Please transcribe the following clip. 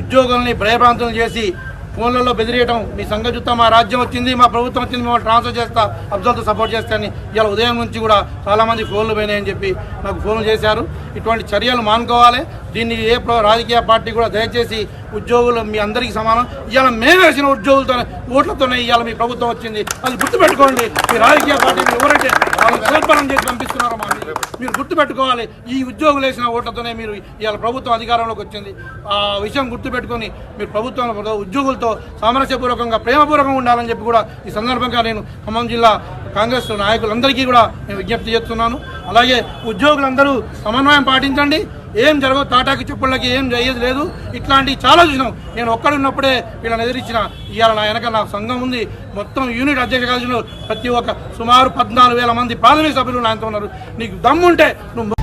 ఉద్యోగుల్ని భయభ్రాంతులు చేసి ఫోన్లలో బెదిరియటం మీ సంఘ చూస్తా మా రాజ్యం వచ్చింది మా ప్రభుత్వం వచ్చింది మేము ట్రాన్స్ఫర్ చేస్తా అబ్జల్తో సపోర్ట్ చేస్తానని ఇవాళ ఉదయం నుంచి కూడా చాలామంది ఫోన్లు పోయినాయని చెప్పి నాకు ఫోన్లు చేశారు. ఇటువంటి చర్యలు మానుకోవాలి. దీన్ని ఏ రాజకీయ పార్టీ కూడా దయచేసి ఉద్యోగులు మీ అందరికీ సమానం. ఇవాళ మేము వేసిన ఉద్యోగులతోనే ఓట్లతోనే ఇవాళ మీ ప్రభుత్వం వచ్చింది. అది గుర్తుపెట్టుకోండి. మీ రాజకీయ పార్టీ మీరు ఎవరైతే వాళ్ళని చేసి పంపిస్తున్నారో మా మీరు గుర్తుపెట్టుకోవాలి. ఈ ఉద్యోగులు వేసిన ఓట్లతోనే మీరు ఇవాళ ప్రభుత్వం అధికారంలోకి వచ్చింది. ఆ విషయం గుర్తుపెట్టుకొని మీరు ప్రభుత్వం ఉద్యోగులతో సామరస్యపూర్వకంగా ప్రేమపూర్వకంగా ఉండాలని చెప్పి కూడా ఈ సందర్భంగా నేను ఖమ్మం జిల్లా కాంగ్రెస్ నాయకులందరికీ కూడా నేను విజ్ఞప్తి చేస్తున్నాను. అలాగే ఉద్యోగులందరూ సమన్వయం పాటించండి. ఏం జరగదు తాటాకి చెప్పులకి ఏం అయ్యేది లేదు. ఇట్లాంటివి చాలా చూసినాం. నేను ఒక్కడున్నప్పుడే వీళ్ళని ఎదిరించిన ఇవాళ నా వెనక నా సంఘం ఉంది. మొత్తం యూనిట్ అధ్యక్ష కార్యదర్శులు ప్రతి ఒక్క సుమారు పద్నాలుగు వేల మంది ప్రాథమిక సభ్యులు నాయనతో ఉన్నారు. నీకు దమ్ముంటే నువ్వు